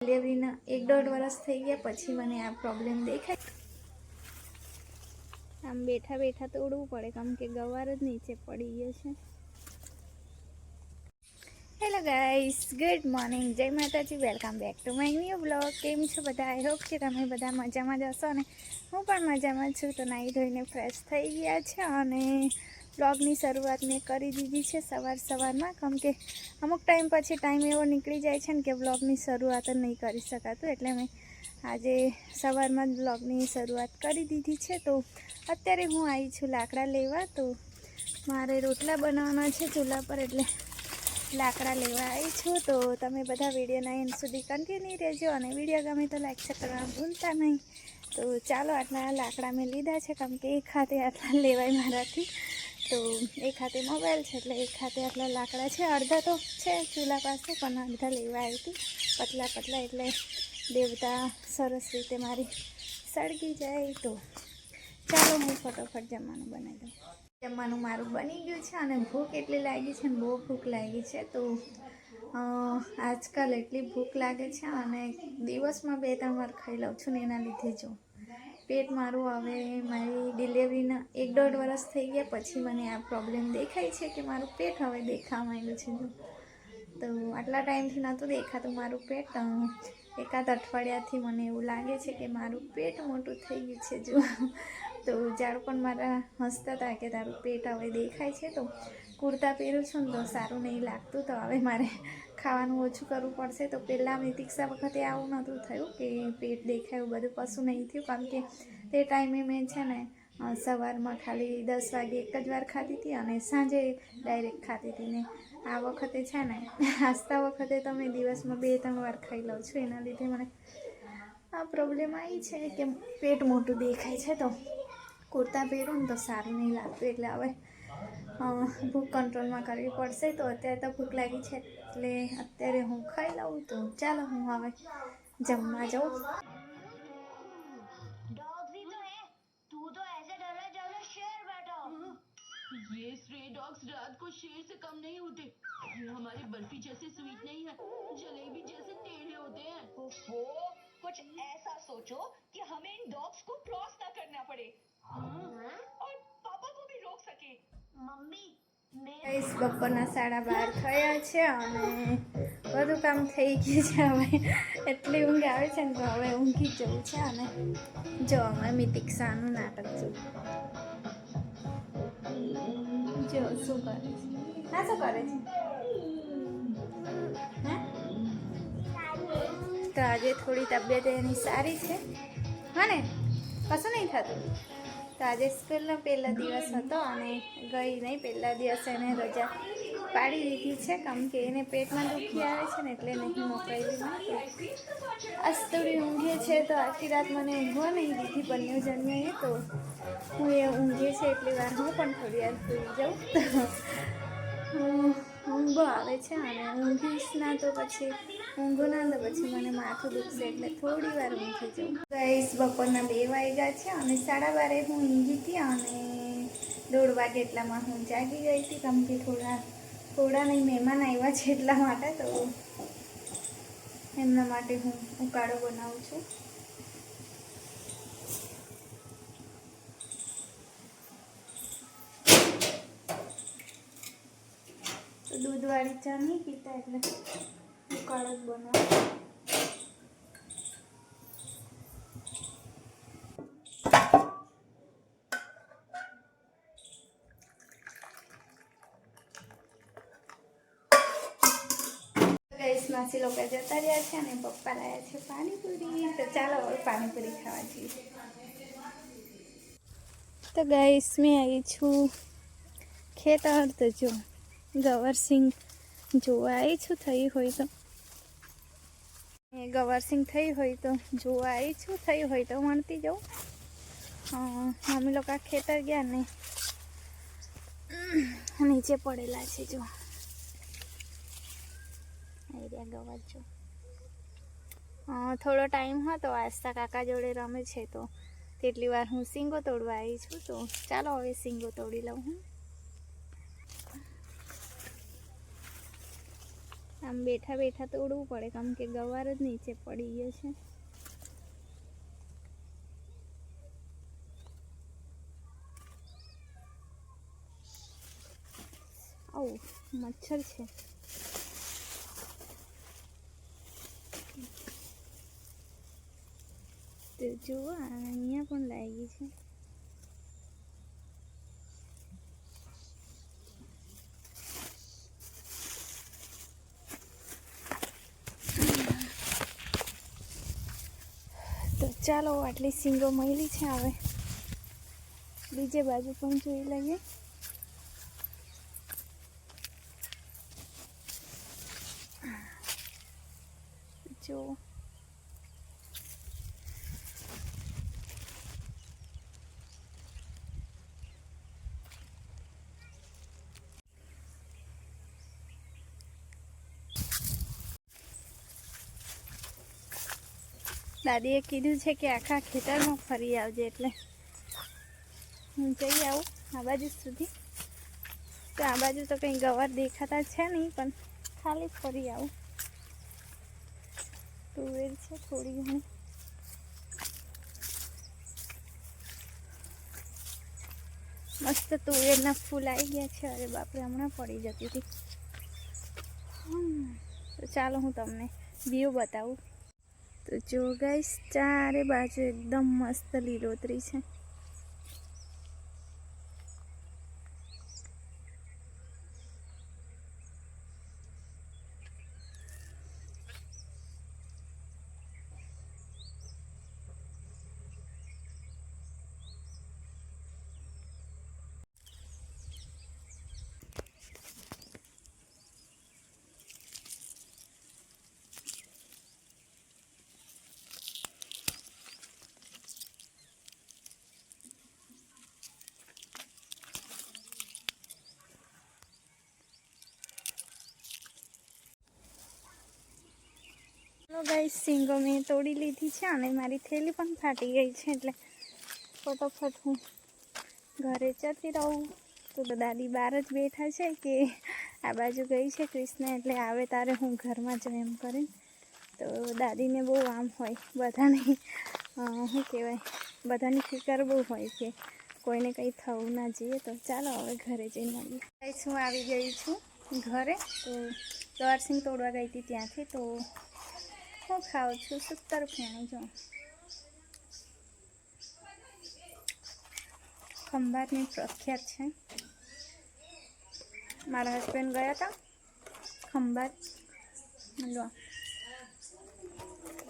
ડિલિવરીના એક દોઢ વર્ષ થઈ ગયા, પછી મને આ પ્રોબ્લેમ દેખાય. આમ બેઠા બેઠા તોડવું પડે, કેમ કે ગવાર જ નીચે પડી ગયો છે. હેલો ગાઈસ ગુડ મોર્નિંગ જય માતાજી. Welcome back to my new blog કેમ છો બધા? આઈ હોપ કે તમે બધા મજામાં જ હશો ને? હું પણ મજામાં છું. તો નાહી ધોઈને ફ્રેશ થઈ ગયા છે અને બ્લોગની શરૂઆત મેં કરી દીધી છે સવાર સવારમાં. કેમ કે અમુક ટાઈમ પછી ટાઈમ એવો નીકળી જાય છે ને કે બ્લોગની શરૂઆત જ નહીં કરી શકાતું. એટલે મેં આજે સવારમાં જ બ્લોગની શરૂઆત કરી દીધી છે. તો અત્યારે હું આવી છું લાકડા લેવા. તો મારે રોટલા બનાવવાના છે ચૂલા પર, એટલે લાકડા લેવા આવી છું, તો તમે બધા વિડીયોના એન્ડ સુધી કન્ટિન્યુ રહેજો અને વીડિયો ગમે તો લાઈક કરવાનું ભૂલતા નહીં. તો ચાલો આટલા લાકડા મેં લીધા છે, કારણ કે એક હાથે આટલા લેવાય મારાથી. તો એક હાથે મોબાઈલ છે, એટલે એક હાથે આટલા લાકડા છે. અડધા તો છે ચૂલા પાસે, પણ અડધા લેવા આવી હતી. પતલા પતલા એટલે દેવતા સરસ રીતે મારી સળગી જાય તો. ચાલો હું ફટોફટ જમવાનું બનાવી દઉં. જમવાનું મારું બની ગયું છે અને ભૂખ એટલી લાગી છે ને બહુ ભૂખ લાગી છે. તો આજકાલ એટલી ભૂખ લાગે છે અને દિવસમાં બે ત્રણ વાર ખાઈ લઉં છું ને એના લીધે જો. પેટ મારું હવે મારી ડિલિવરીના એક દોઢ વર્ષ થઈ ગયા, પછી મને આ પ્રોબ્લેમ દેખાય છે કે મારું પેટ હવે દેખાવા માંડ્યું છે જો. તો આટલા ટાઈમથી નહોતું દેખાતું મારું પેટ એકાદ અઠવાડિયાથી મને એવું લાગે છે કે મારું પેટ મોટું થઈ ગયું છે જો. તો જાણ પણ મારા હસતા હતા કે તારું પેટ હવે દેખાય છે તો કુર્તા પહેરું છું ને તો સારું નહીં લાગતું તો હવે મારે ખાવાનું ઓછું કરવું પડશે. તો પહેલાં મેં દીક્ષા વખતે આવું નહોતું થયું કે પેટ દેખાય બધું કશું નહીં થયું. કારણ કે તે ટાઈમે મેં છે ને સવારમાં ખાલી દસ વાગે એક જ વાર ખાધી હતી અને સાંજે ડાયરેક્ટ ખાધી હતી. ને આ વખતે છે ને આસ્તા વખતે તો મેં દિવસમાં બે ત્રણ વાર ખાઈ લઉં છું. એના લીધે મને આ પ્રોબ્લેમ આવી છે કે પેટ મોટું દેખાય છે તો કુર્તા પહેરું ને તો સારું નહીં લાગતું એટલે હવે અ, ભૂખ કંટ્રોલમાં કરવી પડશે તો અત્યારે તો ભૂખ લાગી છે એટલે અત્યારે હું ખાઈ લઉં તો ચાલો હું હવે જમવા જાઉં डॉग्स ही तो है तू तो ऐसे डर रहा है जैसे शेर बैठा हो ये स्ट्रे डॉग्स रात को शेर से कम नहीं होते ये हमारी बर्फी जैसे स्वीट नहीं है जलेबी जैसे टेढ़े होते हैं ओफो कुछ ऐसा सोचो कि हमें इन डॉग्स को क्रॉस ना करना पड़े और पापा को भी रोक सके मम्मी मैं ગાઈસ બપોરના સાડા બાર થયા છે અને બધું કામ થઈ ગયું છે હવે એટલી ઊંઘ આવે છે ને તો હવે ઊંઘી જવું છે અને જો અમે મિતિક્ષાનું નાટક જો જો શું કરે છે હા શું કરે છે હા તો આજે થોડી તબિયત એની સારી છે. હા ને કશું નહીં થતું? તો આજે સ્કૂલનો પહેલો દિવસ હતો અને ગઈ નહીં, પહેલા દિવસે એને રજા પાડી દીધી છે. કેમ કે એને પેટમાં દુખી આવે છે ને એટલે નહીં નથી આજ થોડી ઊંઘે છે તો આખી રાત મને ઊંઘવા નહીં દીધી, બંને જણને તો હું એ ઊંઘે છે એટલી વાર હું પણ થોડી વાર સુઈ જાઉં. ઊંઘ આવે છે અને ઊંઘીશ ના તો પછી ઊંઘું ના તો પછી મને માથું દુખશે એટલે થોડી વાર ઊંઘી જાઉં. ગાઈસ, બપોરના બે વાગ્યા છે અને સાડા બારે હું ઊંઘી હતી અને દોઢ વાગે એટલામાં હું જાગી ગઈ હતી. કેમ કે થોડા થોડા નહીં, મહેમાન આવ્યા છે એટલા માટે તો એમના માટે હું ઉકાળો બનાવું છું. દૂધવાળી ચા નહીં પીતા એટલે ઉકાળો જ માસી લોકો જતા રહ્યા છે અને પપ્પા લાયા છે પાણીપુરી. તો ચાલો હવે પાણીપુરી ખાવા જઈએ. તો ગઈસ મેં આવી છું ખેતર. તો જો ગવરસિંહ જોવા. આવી છું, થઈ હોય તો. ગવરસિંગ થઈ હોય તો જોવા આવી છું. થઈ હોય તો વણતી જાઉં. મમ્મી લોકો ખેતર ગયા ને નીચે પડેલા છે જો. એરિયા ગવાર જો. થોડો ટાઈમ હતો આસ્તા કાકા જોડે રમે છે તો. તેટલી વાર હું સિંગો તોડવા આવી છું તો. ચાલો હવે સિંગો તોડી લઉં હું. આમ બેઠા બેઠા તોડવું પડે, કેમ કે ગવાર જ નીચે પડી ગયો છે. આવું મચ્છર છે. તો જુઓ અહીંયા પણ લાગી છે. તો ચાલો આટલી સિંગો મળી છે હવે. બીજે બાજુ પણ જોઈ લઈએ જો દાદીએ કીધું છે કે આખા ખેતરમાં ફરી આવજે એટલે. હું જઈ આવું આ બાજુ સુધી. તો આ બાજુ તો કંઈ ગવાર દેખાતા છે નહીં, પણ ખાલી ફરી આવું. તુવેર છે થોડી ઘણી. મસ્ત તુવેરના ફૂલ આવી ગયા છે. અરે બાપરે, હમણાં પડી જતી હતી. તો ચાલો હું તમને વ્યૂ બતાવું. તો જો ગાઈસ ચારે બાજુ એકદમ મસ્ત લીલોતરી છે. ગાઈસ સિંગો મેં તોડી લીધી છે અને મારી થેલી પણ ફાટી ગઈ છે, એટલે ફટોફટ હું ઘરે જતી રહું. તો દાદી બહાર જ બેઠા છે કે આ બાજુ ગઈ છે કૃષ્ણ, એટલે આવે તારે હું ઘરમાં જ એમ કરીને. તો દાદીને બહુ આમ હોય બધાને શું કહેવાય, બધાની ફિકર બહુ હોય કે કોઈને કંઈ થવું ના જોઈએ. તો ચાલો હવે ઘરે જઈને મળીએ હું આવી ગઈ છું ઘરે. તો દવારસિંગ તોડવા ગઈ હતી ત્યાંથી, તો હું ખાઉં છું, સત્તર ફેણું જો. ખંભાતની પ્રખ્યાત છે. મારા હસબન્ડ ગયા હતા ખંભાત.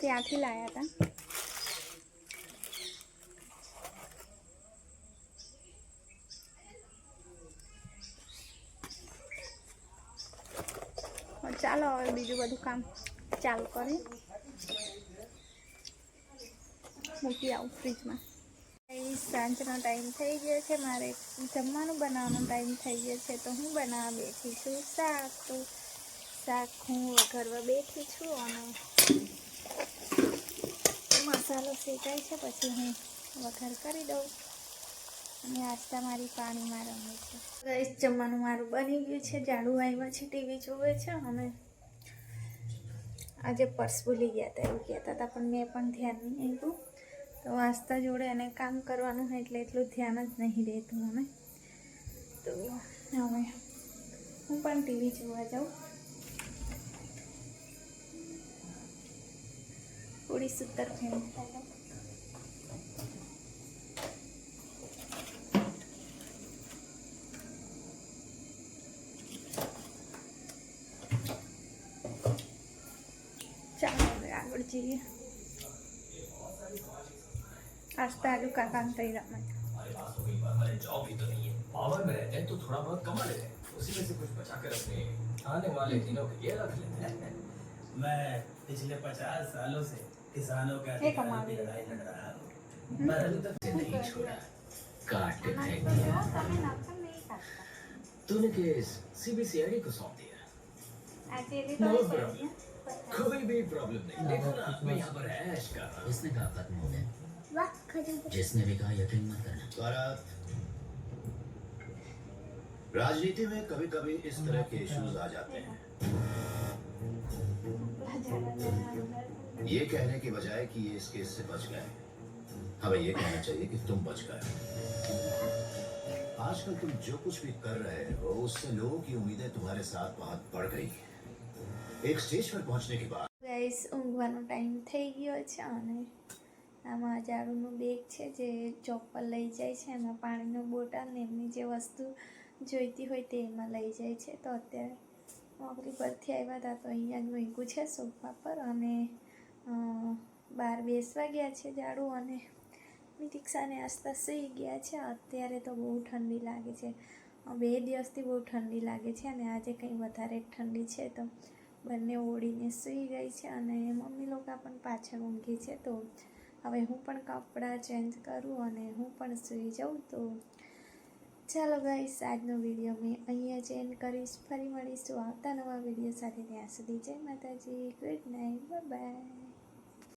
ત્યાંથી લાવ્યા હતા ચાલો, હવે બીજું બધું કામ ચાલુ કરી મૂકી આવું ફ્રીજમાં. સાંજનો ટાઈમ થઈ ગયો છે, મારે જમવાનું બનાવવાનો ટાઈમ થઈ ગયો છે, તો હું બનાવવા બેઠી છું. શાક, તો શાક હું વઘારવા બેઠી છું અને મસાલો શેકાય છે, પછી હું વઘાર કરી દઉં. અને આસ્તા મારી પાણીમાં રમે છે. ગાઈસ જમવાનું મારું બની ગયું છે, જાડુ આવ્યા છે, ટીવી જોવે છે, અને આજે પર્સ ભૂલી ગયા હતા, એવું કહેતા હતા, પણ મેં પણ ધ્યાન નહીં આપ્યું. તો વાંચતા જોડે એને કામ કરવાનું એટલે એટલું ધ્યાન જ નહીં રહેતું મને. તો હવે હું પણ ટીવી જોવા જાઉં. થોડી સત્તર ફેમ ચાલો. આગળ જઈએ. आस्था आलू का काम सही रखना जॉब भी तो नहीं है पावर में रहते हैं तो थोड़ा बहुत कमा लेते हैं उसी में से कुछ बचा कर अपने आने वाले दिनों के लिए रख लेते हैं मैं पिछले पचास सालों से किसानों का लड़ाई लड़ रहा हूँ मैं अभी तक नहीं छोड़ा काट फेंक तूने केस सीबीसीआईडी को सौंप दिया कोई भी प्रॉब्लम नहीं देखो ना मैं यहाँ पर ऐश कर रहा हूँ उसने कहा खत्म हो गया जिसने भी कहा यकीन मत करना भारत राजनीति में कभी कभी इस तरह के इश्यूज आ जाते हैं ये कहने की बजाय कि ये इस केस से बच गए हमें ये कहना चाहिए कि तुम बच गए आजकल तुम जो कुछ भी कर रहे हो उससे लोगों की उम्मीदें तुम्हारे साथ बहुत बढ़ गई एक स्टेज पर पहुंचने के बाद ગાઈસ ઊંઘવાનો ટાઈમ થઈ ગયો છે અને આમાં ઝાડુનું બેગ છે જે ચોક પર લઈ જાય છે. એમાં પાણીનું બોટલ ને એમની જે વસ્તુ જોઈતી હોય તે એમાં લઈ જાય છે. તો અત્યારે નોકરી પરથી આવ્યા હતા તો અહીંયા જ મૂક્યું છે સોફા પર અને બહાર બેસવા ગયા છે ઝાડુ અને મિતિક્ષાને આસ્તા સૂઈ ગયા છે. અત્યારે તો બહુ ઠંડી લાગે છે. બે દિવસથી બહુ ઠંડી લાગે છે અને આજે કંઈ વધારે ઠંડી છે. તો બંને ઓળીને સૂઈ ગઈ છે અને મમ્મી લોકો પણ પાછળ ઊંઘી છે. તો હવે હું પણ કપડાં ચેન્જ કરું અને હું પણ સૂઈ જાઉં તો ચાલો ગાઈસ આજનો વીડિયો મેં અહીંયા જ એન્ડ કરીશ. ફરી મળીશું આવતા નવા વીડિયો સાથે ત્યાં સુધી. જય માતાજી. Good night bye